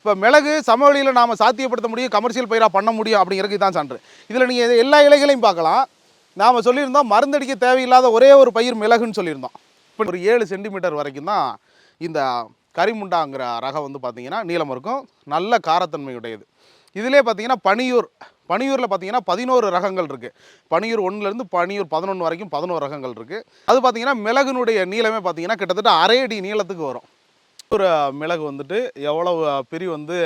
இப்போ மிளகு சமவெளியில் நாம் சாத்தியப்படுத்த முடியும் கமர்ஷியல் பயிராக பண்ண முடியும் அப்படிங்கிறதுக்கு தான் சான்று. இதில் நீங்கள் எல்லா இலைகளையும் பார்க்கலாம். நாம் சொல்லியிருந்தோம் மருந்தடிக்க தேவையில்லாத ஒரே ஒரு பயிர் மிளகுன்னு சொல்லியிருந்தோம். இப்போ ஒரு ஏழு சென்டிமீட்டர் வரைக்கும் தான் இந்த கரிமுண்டாங்கிற ரகம் வந்து பார்த்திங்கன்னா நீளம் இருக்கும். நல்ல காரத்தன்மையுடையது. இதிலே பார்த்தீங்கன்னா பனியூர் பனியூரில் பார்த்தீங்கன்னா பதினோரு ரகங்கள் இருக்குது பனியூர் ஒன்றுலேருந்து பனியூர் பதினொன்று வரைக்கும் பதினோரு ரகங்கள் இருக்குது அது பார்த்தீங்கன்னா மிளகுனுடைய நீளமே பார்த்தீங்கன்னா கிட்டத்தட்ட அரை அடி நீளத்துக்கு வரும். ஒரு மிளகு வந்துட்டு எவ்வளவு பிரி வந்து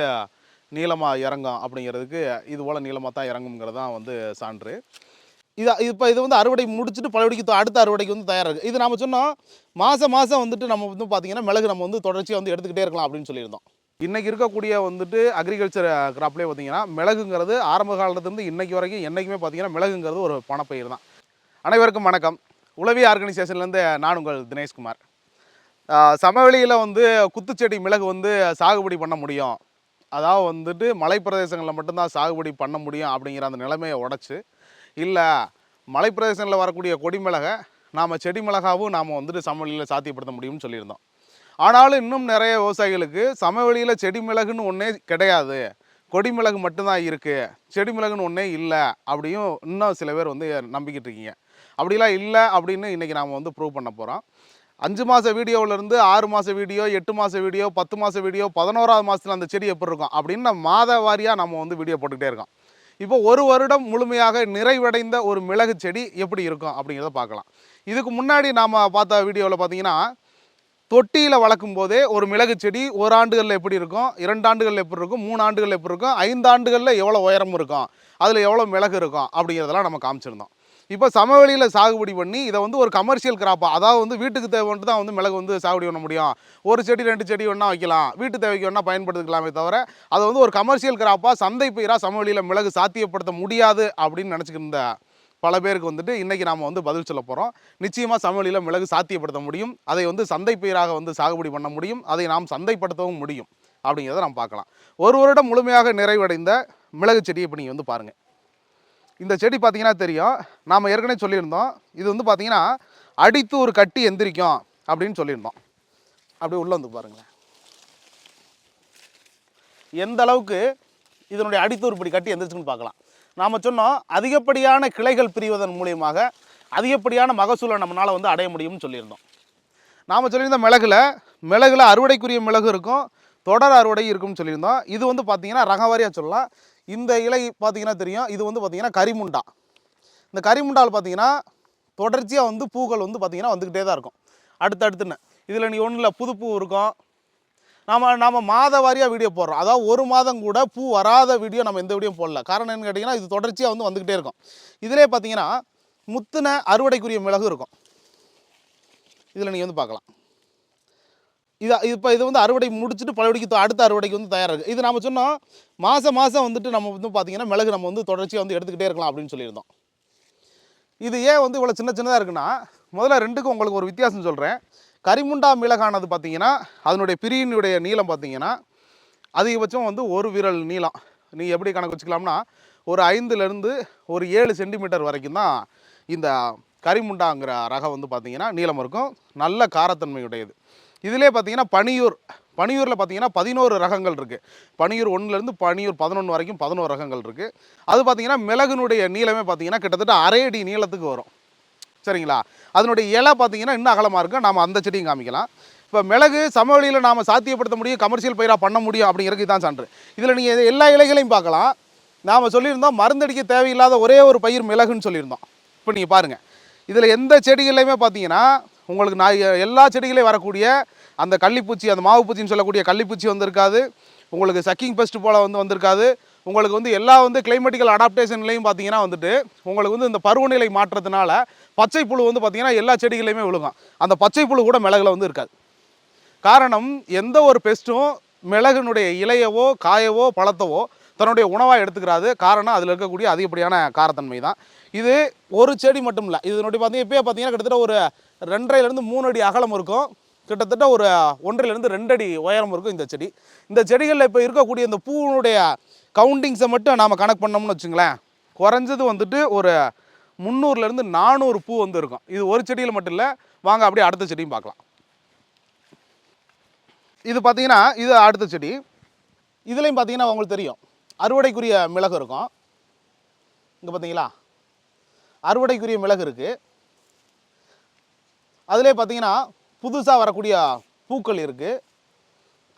நீளமாக இறங்கும் அப்படிங்கிறதுக்கு இது போல் நீளமாக தான் இறங்குங்கிறது தான் வந்து சான்று. இது இப்போ இது வந்து அறுவடை முடிச்சுட்டு பழையபடிக்கு அடுத்த அறுவடைக்கு வந்து தயாராக இருக்குது இது நம்ம சொன்னோம் மாதம் மாதம் வந்துட்டு நம்ம வந்து பார்த்திங்கன்னா மிளகு நம்ம வந்து தொடர்ச்சியாக வந்து எடுத்துக்கிட்டே இருக்கலாம் அப்படின்னு சொல்லியிருந்தோம். இன்றைக்கி இருக்கக்கூடிய வந்துட்டு அக்ரிகல்ச்சர் கிராப்லேயே பார்த்திங்கன்னா மிளகுங்கிறது ஆரம்ப காலத்துலேருந்து இன்றைக்கி வரைக்கும் என்றைக்குமே பார்த்தீங்கன்னா மிளகுங்கிறது ஒரு பணப்பயிர் தான். அனைவருக்கும் வணக்கம். உளவி ஆர்கனைசேஷன்லேருந்து நான் உங்கள் தினேஷ்குமார். சமவெளியில் வந்து குத்துச்செடி மிளகு வந்து சாகுபடி பண்ண முடியும். அதாவது வந்துட்டு மலைப்பிரதேசங்களில் மட்டும்தான் சாகுபடி பண்ண முடியும் அப்படிங்கிற அந்த நிலைமையை உடச்சி இல்லை மலைப்பிரதேசங்களில் வரக்கூடிய கொடி மிளகை நாம் செடி மிளகாவும் நாம் வந்துட்டு சமவெளியில் சாத்தியப்படுத்த முடியும்னு சொல்லியிருந்தோம். ஆனாலும் இன்னும் நிறைய விவசாயிகளுக்கு சமவெளியில் செடி மிளகுன்னு ஒன்றே கிடையாது. கொடி மிளகு மட்டும்தான் இருக்குது செடி மிளகுன்னு ஒன்றே இல்லை அப்படியும் இன்னும் சில பேர் வந்து நம்பிக்கிட்டு இருக்கீங்க. அப்படிலாம் இல்லை அப்படின்னு இன்றைக்கி நாம் வந்து ப்ரூவ் பண்ண போகிறோம் அஞ்சு மாத வீடியோவிலேருந்து ஆறு மாத வீடியோ எட்டு மாத வீடியோ பத்து மாத வீடியோ பதினோராவது மாதத்தில் அந்த செடி எப்படி இருக்கும் அப்படின்னு மாத வாரியாக நம்ம வந்து வீடியோ போட்டுக்கிட்டே இருக்கோம். இப்போ ஒரு வருடம் முழுமையாக நிறைவடைந்த ஒரு மிளகு செடி எப்படி இருக்கும் அப்படிங்கிறத பார்க்கலாம். இதுக்கு முன்னாடி நாம் பார்த்த வீடியோவில் பார்த்தீங்கன்னா தொட்டியில் வளர்க்கும் போதே ஒரு மிளகு செடி ஒரு ஆண்டுகளில் எப்படி இருக்கும் இரண்டு ஆண்டுகளில் எப்படி இருக்கும் மூணு ஆண்டுகளில் எப்படி இருக்கும் ஐந்து ஆண்டுகளில் எவ்வளோ உயரம் இருக்கும் அதில் எவ்வளோ மிளகு இருக்கும் அப்படிங்கிறதெல்லாம் நம்ம காமிச்சிருந்தோம். இப்போ சமவெளியில் சாகுபடி பண்ணி இதை வந்து ஒரு கமர்ஷியல் கிராப்பாக அதாவது வந்து வீட்டுக்கு தேவைன்ட்டு தான் வந்து மிளகு வந்து சாகுபடி பண்ண முடியும். ஒரு செடி ரெண்டு செடி வேணால் வைக்கலாம். வீட்டு தேவைக்கு வேணா பயன்படுத்திக்கலாமே தவிர அதை வந்து ஒரு கமர்ஷியல் கிராப்பாக சந்தை பயிராக சமவெளியில் மிளகு சாத்தியப்படுத்த முடியாது அப்படின்னு நினச்சிக்கிருந்த பல பேருக்கு வந்துட்டு இன்றைக்கி நாம் வந்து பதில் சொல்ல போகிறோம் நிச்சயமாக சமவெளியில் மிளகு சாத்தியப்படுத்த முடியும். அதை வந்து சந்தை பயிராக வந்து சாகுபடி பண்ண முடியும். அதை நாம் சந்தைப்படுத்தவும் முடியும். அப்படிங்கிறத நாம் பார்க்கலாம். ஒரு வருடம் முழுமையாக நிறைவடைந்த மிளகு செடியை இப்போ நீங்கள் வந்து பாருங்கள் இந்த செடி பார்த்தீங்கன்னா தெரியும். நாம் ஏற்கனவே சொல்லியிருந்தோம். இது வந்து பார்த்தீங்கன்னா அடித்து ஒரு கட்டி எந்திரிக்கும் அப்படின்னு சொல்லியிருந்தோம். அப்படியே உள்ளே வந்து பாருங்களேன். எந்த அளவுக்கு இதனுடைய அடித்தூர் இப்படி கட்டி எந்திரிச்சுன்னு பார்க்கலாம். நாம் சொன்னோம் அதிகப்படியான கிளைகள் பிரிவதன் மூலியமாக அதிகப்படியான மகசூலை நம்மளால் வந்து அடைய முடியும்னு சொல்லியிருந்தோம். நாம் சொல்லியிருந்த மிளகுல மிளகுல அறுவடைக்குரிய மிளகு இருக்கும் தொடர் அறுவடை இருக்கும்னு சொல்லியிருந்தோம். இது வந்து பார்த்தீங்கன்னா ரகவாரியாக சொல்லலாம். இந்த இலை பார்த்தீங்கன்னா தெரியும். இது வந்து பார்த்திங்கன்னா கரிமுண்டா. இந்த கரிமுண்டால் பார்த்தீங்கன்னா தொடர்ச்சியாக வந்து பூக்கள் வந்து பார்த்திங்கன்னா வந்துக்கிட்டே தான் இருக்கும். அடுத்தடுத்துன்னு. இதில் நீ ஒன்றும் இல்லை புதுப்பூ இருக்கும். நாம் நாம் மாத வாரியாக வீடியோ போடுறோம். அதாவது ஒரு மாதம் கூட பூ வராத வீடியோ நம்ம எந்த வீடியோ போடல. காரணம் என்னன்னு கேட்டிங்கன்னா இது தொடர்ச்சியாக வந்து வந்துக்கிட்டே இருக்கும். இதிலே பார்த்தீங்கன்னா முத்துன அறுவடைக்குரிய மிளகு இருக்கும். இதில் நீங்கள் வந்து பார்க்கலாம். இது இப்போ இது வந்து அறுவடை முடிச்சுட்டு பழையபடிக்கு அடுத்த அறுவடைக்கு வந்து தயாராக இருக்குது இது நம்ம சொன்னோம் மாதம் மாதம் வந்துட்டு நம்ம வந்து பார்த்தீங்கன்னா மிளகு நம்ம வந்து தொடர்ச்சியாக வந்து எடுத்துக்கிட்டே இருக்கலாம் அப்படின்னு சொல்லியிருந்தோம். இது ஏன் வந்து இவ்வளோ சின்ன சின்னதாக இருக்குன்னா முதல்ல ரெண்டுக்கும் உங்களுக்கு ஒரு வித்தியாசம் சொல்கிறேன் கரிமுண்டா மிளகானது பார்த்திங்கன்னா அதனுடைய பிரியினுடைய நீளம் பார்த்தீங்கன்னா அதிகபட்சம் வந்து ஒரு விரல் நீளம். நீ எப்படி கணக்கு வச்சுக்கலாம்னா ஒரு ஐந்துலேருந்து ஒரு ஏழு சென்டிமீட்டர் வரைக்கும் தான் இந்த கரிமுண்டாங்கிற ரகம் வந்து பார்த்திங்கன்னா நீளம் இருக்கும். நல்ல காரத்தன்மையுடையது. இதிலே பார்த்தீங்கன்னா பனியூர் பனியூரில் பார்த்தீங்கன்னா பதினோரு ரகங்கள் இருக்குது பனியூர் ஒன்றுலேருந்து பனியூர் பதினொன்று வரைக்கும் பதினோரு ரகங்கள் இருக்குது அது பார்த்தீங்கன்னா மிளகுனுடைய நீளமே பார்த்தீங்கன்னா கிட்டத்தட்ட அரை அடி நீளத்துக்கு வரும். சரிங்களா? அதனுடைய இலை பார்த்தீங்கன்னா இன்னும் அகலமாக இருக்கும் நாம் அந்த செடியும் காமிக்கலாம். இப்போ மிளகு சமவெளியில் நாம் சாத்தியப்படுத்த முடியும் கமர்ஷியல் பயிராக பண்ண முடியும் அப்படிங்கிறதுக்கு தான் சான்று. இதில் நீங்கள் எல்லா இலைகளையும் பார்க்கலாம். நாம் சொல்லியிருந்தோம் மருந்தடிக்க தேவையில்லாத ஒரே ஒரு பயிர் மிளகுன்னு சொல்லியிருந்தோம். இப்போ நீங்கள் பாருங்கள் இதில் எந்த செடிகள்லையுமே பார்த்தீங்கன்னா உங்களுக்கு நான் எல்லா செடிகளையும் வரக்கூடிய அந்த கள்ளிப்பூச்சி அந்த மாவு பூச்சின்னு சொல்லக்கூடிய கள்ளிப்பூச்சி வந்திருக்காது. உங்களுக்கு சக்கிங் பெஸ்ட் போல் வந்து வந்திருக்காது. உங்களுக்கு வந்து எல்லா வந்து கிளைமேட்டிக்கல் அடாப்டேஷன்லையும் பார்த்தீங்கன்னா வந்துட்டு உங்களுக்கு வந்து இந்த பருவநிலை மாற்றத்தினால பச்சை புழு வந்து பார்த்திங்கன்னா எல்லா செடிகளையுமே விழுகும். அந்த பச்சை புழு கூட மிளகில் வந்து இருக்காது. காரணம் எந்த ஒரு பெஸ்ட்டும் மிளகுனுடைய இலையவோ காயவோ பழத்தவோ தன்னுடைய உணவாக எடுத்துக்கிறாது. காரணம் அதில் இருக்கக்கூடிய அதிகப்படியான காரத்தன்மை தான் இது ஒரு செடி மட்டும் இல்லை. இதனுடைய பார்த்தீங்கன்னா இப்போயே பார்த்தீங்கன்னா கிட்டத்தட்ட ஒரு ரெண்டரைலேருந்து மூணு அடி அகலம் இருக்கும். கிட்டத்தட்ட ஒரு ஒன்றிலிருந்து ரெண்டு அடி உயரம் இருக்கும் இந்த செடி. இந்த செடிகளில் இப்போ இருக்கக்கூடிய இந்த பூவினுடைய கவுண்டிங்ஸை மட்டும் நாம் கணக்கு பண்ணோம்னு வச்சுங்களேன். குறைஞ்சது வந்துட்டு ஒரு முந்நூறுலேருந்து நானூறு பூ வந்து இருக்கும். இது ஒரு செடியில் மட்டும் இல்லை. வாங்க அப்படியே அடுத்த செடியும் பார்க்கலாம். இது பார்த்தீங்கன்னா இது அடுத்த செடி. இதுலேயும் பார்த்தீங்கன்னா உங்களுக்கு தெரியும். அறுவடைக்குரிய மிளகு இருக்கும். இங்கே பார்த்தீங்களா அறுவடைக்குரிய மிளகு இருக்குது அதிலே பார்த்தீங்கன்னா புதுசாக வரக்கூடிய பூக்கள் இருக்குது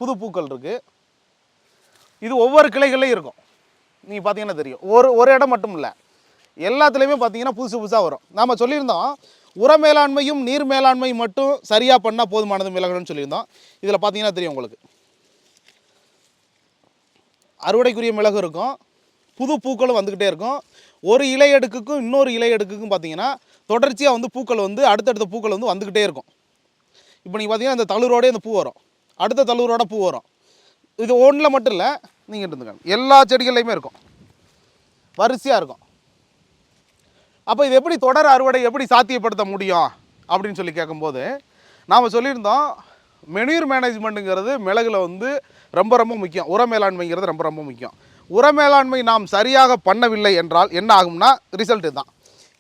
புது பூக்கள் இருக்குது இது ஒவ்வொரு கிளைகள்லையும் இருக்கும். நீங்கள் பார்த்தீங்கன்னா தெரியும். ஒரு ஒரு இடம் மட்டும் இல்லை. எல்லாத்துலேயுமே பார்த்தீங்கன்னா புதுசு புதுசாக வரும். நாம் சொல்லியிருந்தோம் உர மேலாண்மையும் நீர் மேலாண்மையும் மட்டும் சரியாக பண்ணால் போதுமானது மிளகணும்னு சொல்லியிருந்தோம். இதில் பார்த்தீங்கன்னா தெரியும் உங்களுக்கு. அறுவடைக்குரிய மிளகு இருக்கும். புது பூக்களும் வந்துக்கிட்டே இருக்கும். ஒரு இலை அடுக்குக்கும் இன்னொரு இலை அடுக்குக்கும் பார்த்தீங்கன்னா தொடர்ச்சியாக வந்து பூக்கள் வந்து அடுத்தடுத்த பூக்கள் வந்து வந்துக்கிட்டே இருக்கும். இப்போ நீங்கள் பார்த்தீங்கன்னா இந்த தளிரோடே இந்த பூ வரும். அடுத்த தளிரோட பூ வரும். இது ஒன்றில் மட்டும் இல்லை நீங்கள் இருந்துக்கணும் எல்லா செடிகள்லையுமே இருக்கும். வரிசையாக இருக்கும். அப்போ இது எப்படி தொடர் அறுவடை எப்படி சாத்தியப்படுத்த முடியும்? அப்படின்னு சொல்லி கேட்கும்போது நாம் சொல்லியிருந்தோம் மெனூர் மேனேஜ்மெண்ட்டுங்கிறது மிளகுல வந்து ரொம்ப ரொம்ப முக்கியம். உர மேலாண்மைங்கிறது ரொம்ப ரொம்ப முக்கியம். உர மேலாண்மை நாம் சரியாக பண்ணவில்லை என்றால் என்ன ஆகும்னா ரிசல்ட்டு தான்.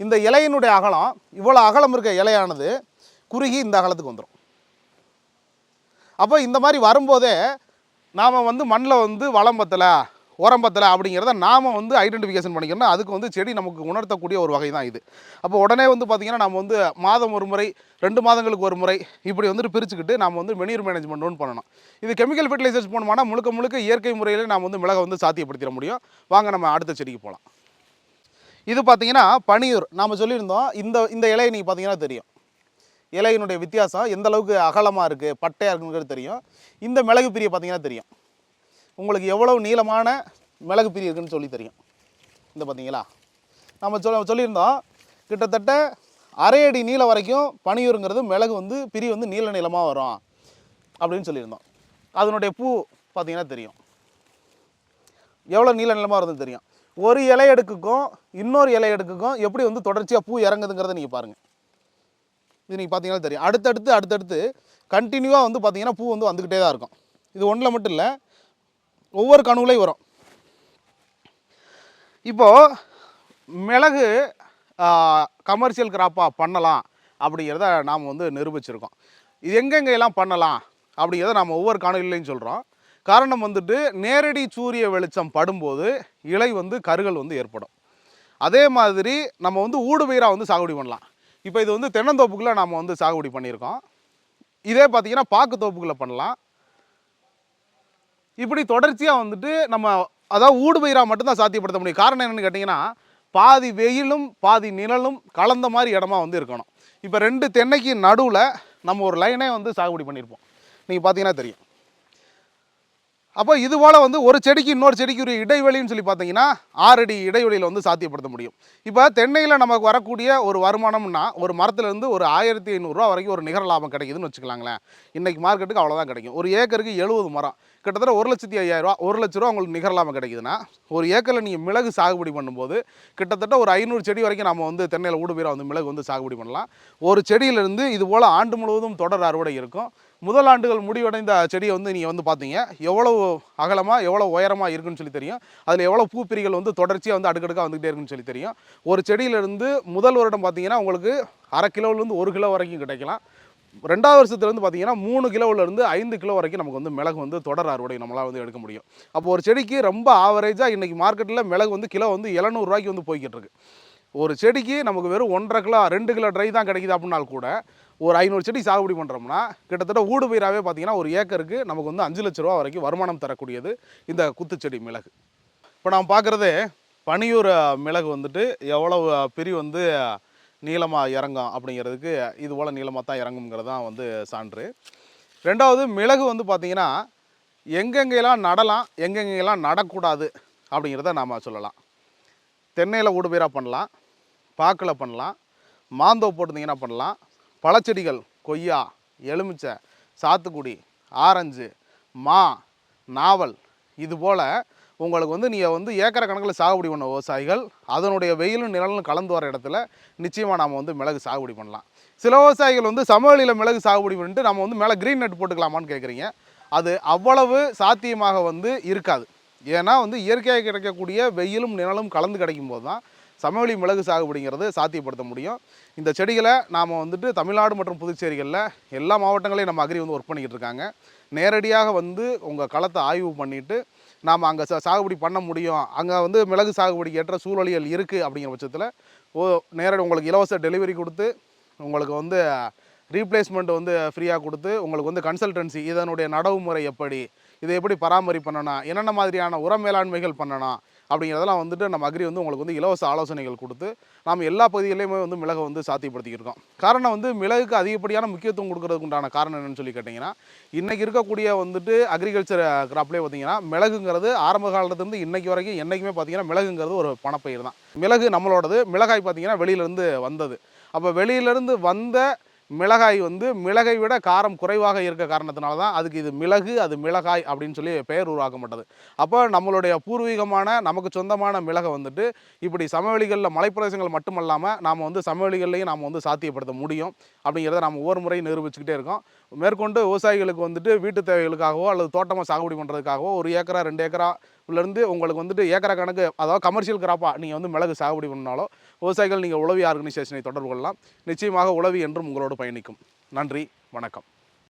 இந்த இலையினுடைய அகலம் இவ்வளோ அகலம் இருக்க இலையானது குறுகி இந்த அகலத்துக்கு வந்துடும் அப்போ இந்த மாதிரி வரும்போதே நாம் வந்து மண்ணில் வந்து வளம் பத்தலை. உரம் பத்தலை அப்படிங்கிறத நாம் வந்து ஐடென்டிஃபிகேஷன் பண்ணிக்கணும் அதுக்கு வந்து செடி நமக்கு உணர்த்தக்கூடிய ஒரு வகை தான் இது. அப்போ உடனே வந்து பார்த்திங்கன்னா நம்ம வந்து மாதம் ஒரு முறை ரெண்டு மாதங்களுக்கு ஒரு முறை இப்படி வந்துட்டு பிரிச்சுக்கிட்டு நம்ம வந்து மெனீர் மேனேஜ்மெண்ட் ஒன்று பண்ணணும். இது கெமிக்கல் ஃபெர்டிலைசர்ஸ் போனோம்னா முழுக்க முழுக்க இயற்கை முறையில் நாம் வந்து மிளகை வந்து சாத்தியப்படுத்திட முடியும். வாங்க நம்ம அடுத்த செடிக்கு போகலாம் இது பார்த்தீங்கன்னா பனியூர். நாம் சொல்லியிருந்தோம் இந்த இந்த இலையை நீங்கள் பார்த்தீங்கன்னா தெரியும். இலையினுடைய வித்தியாசம் எந்த அளவுக்கு அகலமாக இருக்குது பட்டையாக இருக்குங்கிறது தெரியும். இந்த மிளகு பிரியை பார்த்திங்கன்னா தெரியும். உங்களுக்கு எவ்வளவு நீளமான மிளகு பிரி இருக்குன்னு சொல்லி தெரியும். இந்த பார்த்தீங்களா நம்ம சொல்ல சொல்லியிருந்தோம் கிட்டத்தட்ட அரை அடி நீளம் வரைக்கும் பனியூருங்கிறது மிளகு வந்து பிரி வந்து நீள நீளமாக வரும் அப்படின்னு சொல்லியிருந்தோம். அதனுடைய பூ பார்த்தீங்கன்னா தெரியும். எவ்வளோ நீள நிலமாக வருதுன்னு தெரியும். ஒரு இலை எடுக்குக்கும் இன்னொரு இலை எடுக்குக்கும் எப்படி வந்து தொடர்ச்சியாக பூ இறங்குதுங்கிறத நீங்கள் பாருங்கள் இது நீங்கள் பார்த்தீங்கன்னா தெரியும். அடுத்தடுத்து அடுத்தடுத்து கண்டினியூவாக வந்து பார்த்தீங்கன்னா பூ வந்து வந்துக்கிட்டே தான் இருக்கும். இது ஒன்றில் மட்டும் இல்லை ஒவ்வொரு கணுவுலையும் வரும். இப்போது மிளகு கமர்ஷியல் கிராப்பாக பண்ணலாம் அப்படிங்கிறத நாம் வந்து நிரூபிச்சிருக்கோம். இது எங்கெங்கெல்லாம் பண்ணலாம் அப்படிங்கிறத நாம் ஒவ்வொரு காணொலியிலையும் சொல்கிறோம் காரணம் வந்துட்டு நேரடி சூரிய வெளிச்சம் படும்போது இலை வந்து கருகள் வந்து ஏற்படும். அதே மாதிரி நம்ம வந்து ஊடுபயிராக வந்து சாகுபடி பண்ணலாம். இப்போ இது வந்து தென்னந்தோப்புக்குள்ளே நாம் வந்து சாகுபடி பண்ணியிருக்கோம். இதே பார்த்தீங்கன்னா பாக்கு தோப்புக்குள்ளே பண்ணலாம். இப்படி தொடர்ச்சியாக வந்துட்டு நம்ம அதாவது ஊடுபயிராக மட்டும்தான் சாத்தியப்படுத்த முடியும். காரணம் என்னென்னு கேட்டிங்கன்னா பாதி வெயிலும் பாதி நிழலும் கலந்த மாதிரி இடமா வந்து இருக்கணும். இப்போ ரெண்டு தென்னைக்கு நடுவில் நம்ம ஒரு லைனே வந்து சாகுபடி பண்ணியிருப்போம் நீங்கள் பார்த்தீங்கன்னா தெரியும். அப்போ இது போல் வந்து ஒரு செடிக்கு இன்னொரு செடிக்கு ஒரு இடைவெளின்னு சொல்லி பார்த்தீங்கன்னா ஆறடி இடைவெளியில் வந்து சாத்தியப்படுத்த முடியும். இப்போ தென்னையில் நமக்கு வரக்கூடிய ஒரு வருமானம்னா ஒரு மரத்துலேருந்து ஒரு ஆயிரத்தி ஐநூறுரூவா வரைக்கும் ஒரு நிகர லாபம் கிடைக்குதுன்னு வச்சுக்கலாங்களேன். இன்றைக்கி மார்க்கெட்டுக்கு அவ்வளோதான் கிடைக்கும். ஒரு ஏக்கருக்கு எழுபது மரம். கிட்டத்தட்ட ஒரு லட்சத்தி ஐயாயிரரூவா ஒரு லட்ச ரூபா உங்களுக்கு நிகர லாபம் கிடைக்குதுன்னா ஒரு ஏக்கரில் நீங்கள் மிளகு சாகுபடி பண்ணும்போது கிட்டத்தட்ட ஒரு ஐநூறு செடி வரைக்கும் நம்ம வந்து தென்னையில் ஊடுபீரா வந்து மிளகு வந்து சாகுபடி பண்ணலாம். ஒரு செடியிலிருந்து இது போல் ஆண்டு முழுவதும் தொடர் அறுவடை இருக்கும். முதல் ஆண்டுகள் முடிவடைந்த செடியை வந்து நீங்கள் வந்து பார்த்தீங்க எவ்வளவு அகலமாக எவ்வளோ உயரமாக இருக்குன்னு சொல்லி தெரியும். அதில் எவ்வளோ பூப்பிரிகள் வந்து தொடர்ச்சியாக வந்து அடுக்கடுக்காக வந்துகிட்டே இருக்குன்னு சொல்லி தெரியும். ஒரு செடியிலிருந்து முதல் வருடம் பார்த்தீங்கன்னா உங்களுக்கு அரை கிலோவிலேருந்து ஒரு கிலோ வரைக்கும் கிடைக்கலாம். ரெண்டாவது வருஷத்துலேருந்து பார்த்தீங்கன்னா மூணு கிலோவிலேருந்து ஐந்து கிலோ வரைக்கும் நமக்கு வந்து மிளகு வந்து தொடர் அறுவடை நம்மளால் வந்து எடுக்க முடியும். அப்போ ஒரு செடிக்கு ரொம்ப ஆவரேஜாக இன்றைக்கி மார்க்கெட்டில் மிளகு வந்து கிலோ வந்து எழுநூறுவாய்க்கு வந்து போய்கிட்டு இருக்கு. ஒரு செடிக்கு நமக்கு வெறும் ஒன்றரை கிலோ ரெண்டு கிலோ ட்ரை தான் கிடைக்குது அப்படின்னால் கூட ஒரு ஐநூறு செடி சாகுபடி பண்ணுறோம்னா கிட்டத்தட்ட ஊடு பயிராகவே பார்த்தீங்கன்னா ஒரு ஏக்கருக்கு நமக்கு வந்து அஞ்சு லட்ச ரூபா வரைக்கும் வருமானம் தரக்கூடியது இந்த குத்துச்செடி மிளகு. இப்போ நாம் பார்க்குறது பனியூர் மிளகு வந்துட்டு எவ்வளோ பிரி வந்து நீளமாக இறங்கும் அப்படிங்கிறதுக்கு இது போல் நீளமாக தான் இறங்குங்கிறது தான் வந்து சான்று. ரெண்டாவது மிளகு வந்து பார்த்திங்கன்னா எங்கெங்கெல்லாம் நடலாம் எங்கெங்கெல்லாம் நடக்கூடாது அப்படிங்கிறத நாம் சொல்லலாம். தென்னையில் ஊடுபயிராக பண்ணலாம் பாக்கில் பண்ணலாம் மாந்தோ போட்டிருந்தீங்கன்னா பண்ணலாம் பழச்செடிகள் கொய்யா எலுமிச்சை சாத்துக்குடி ஆரஞ்சு மா நாவல் இது போல் உங்களுக்கு வந்து நீங்கள் வந்து ஏக்கர கணக்கில் சாகுபடி பண்ண விவசாயிகள் அதனுடைய வெயிலும் நிழலும் கலந்து வர இடத்துல நிச்சயமாக நாம் வந்து மிளகு சாகுபடி பண்ணலாம். சில விவசாயிகள் வந்து சமவெளியில் மிளகு சாகுபடி பண்ணிட்டு நம்ம வந்து மேலே க்ரீன் நெட் போட்டுக்கலாமான்னு கேட்குறீங்க அது அவ்வளவு சாத்தியமாக வந்து இருக்காது. ஏன்னா வந்து இயற்கையாக கிடைக்கக்கூடிய வெயிலும் நிழலும் கலந்து கிடைக்கும் போது தான் சமவெளி மிளகு சாகுபடிங்கிறது சாத்தியப்படுத்த முடியும். இந்த செடிகளை நாம் வந்துட்டு தமிழ்நாடு மற்றும் புதுச்சேரிகளில் எல்லா மாவட்டங்களையும் நம்ம அக்ரி வந்து ஒர்க் பண்ணிக்கிட்டு இருக்காங்க. நேரடியாக வந்து உங்கள் களத்தை ஆய்வு பண்ணிவிட்டு நாம் அங்கே சாகுபடி பண்ண முடியும். அங்கே வந்து மிளகு சாகுபடிக்கு ஏற்ற சூழலியல் இருக்குது அப்படிங்கிற பட்சத்தில் ஓ நேரடி உங்களுக்கு இலவச டெலிவரி கொடுத்து உங்களுக்கு வந்து ரீப்ளேஸ்மெண்ட் வந்து ஃப்ரீயாக கொடுத்து உங்களுக்கு வந்து கன்சல்டன்சி இதனுடைய நடவு முறை எப்படி இதை எப்படி பராமரிப்பு பண்ணணும் என்னென்ன மாதிரியான உர மேலாண்மைகள் பண்ணணும் அப்படிங்கிறதெல்லாம் வந்துட்டு நம்ம அக்ரி வந்து உங்களுக்கு வந்து இலவச ஆலோசனைகள் கொடுத்து நாம் எல்லா பகுதிகளிலுமே வந்து மிளகை வந்து சாத்தியப்படுத்திக்கிருக்கோம் காரணம் வந்து மிளகுக்கு அதிகப்படியான முக்கியத்துவம் கொடுக்கறதுக்கு உண்டான காரணம் என்னன்னு சொல்லி கேட்டிங்கன்னா இன்றைக்கி இருக்கக்கூடிய வந்துட்டு அக்ரிகல்ச்சர் கிராப்லேயே பார்த்தீங்கன்னா மிளகுங்கிறது ஆரம்ப காலத்துலேருந்து இன்னைக்கு வரைக்கும் என்றைக்குமே பார்த்தீங்கன்னா மிளகுங்கிறது ஒரு பணப்பயிர் தான். மிளகு நம்மளோடது மிளகாய் பார்த்தீங்கன்னா வெளியிலேருந்து வந்தது. அப்போ வெளியிலேருந்து வந்த மிளகாய் வந்து மிளகை விட காரம் குறைவாக இருக்க காரணத்தினால தான் அதுக்கு இது மிளகு அது மிளகாய் அப்படின்னு சொல்லி பெயர் உருவாக்கப்பட்டது. அப்போ நம்மளுடைய பூர்வீகமான நமக்கு சொந்தமான மிளகை வந்துட்டு இப்படி சமவெளிகளில் மலைப்பிரதேசங்கள் மட்டுமல்லாமல் நாம் வந்து சமவெளிகள்லையும் நாம் வந்து சாத்தியப்படுத்த முடியும் அப்படிங்கிறத நம்ம ஒவ்வொரு முறையும் நிரூபிச்சுக்கிட்டே இருக்கோம். மேற்கொண்டு விவசாயிகளுக்கு வந்துட்டு வீட்டு தேவைகளுக்காகவோ அல்லது தோட்டமாக சாகுபடி பண்ணுறதுக்காகவோ ஒரு ஏக்கரா ரெண்டு ஏக்கரா இருந்து உங்களுக்கு வந்துட்டு ஏக்கரை கணக்கு அதாவது கமர்ஷியல் கிராப்பாக நீங்கள் வந்து மிளகு சாகுபடி பண்ணாலோ விவசாயிகள் நீங்கள் உளவி ஆர்கனைசேஷனை தொடர்பு கொள்ளலாம். நிச்சயமாக உளவி என்றும் உங்களோடு பயணிக்கும். நன்றி வணக்கம்.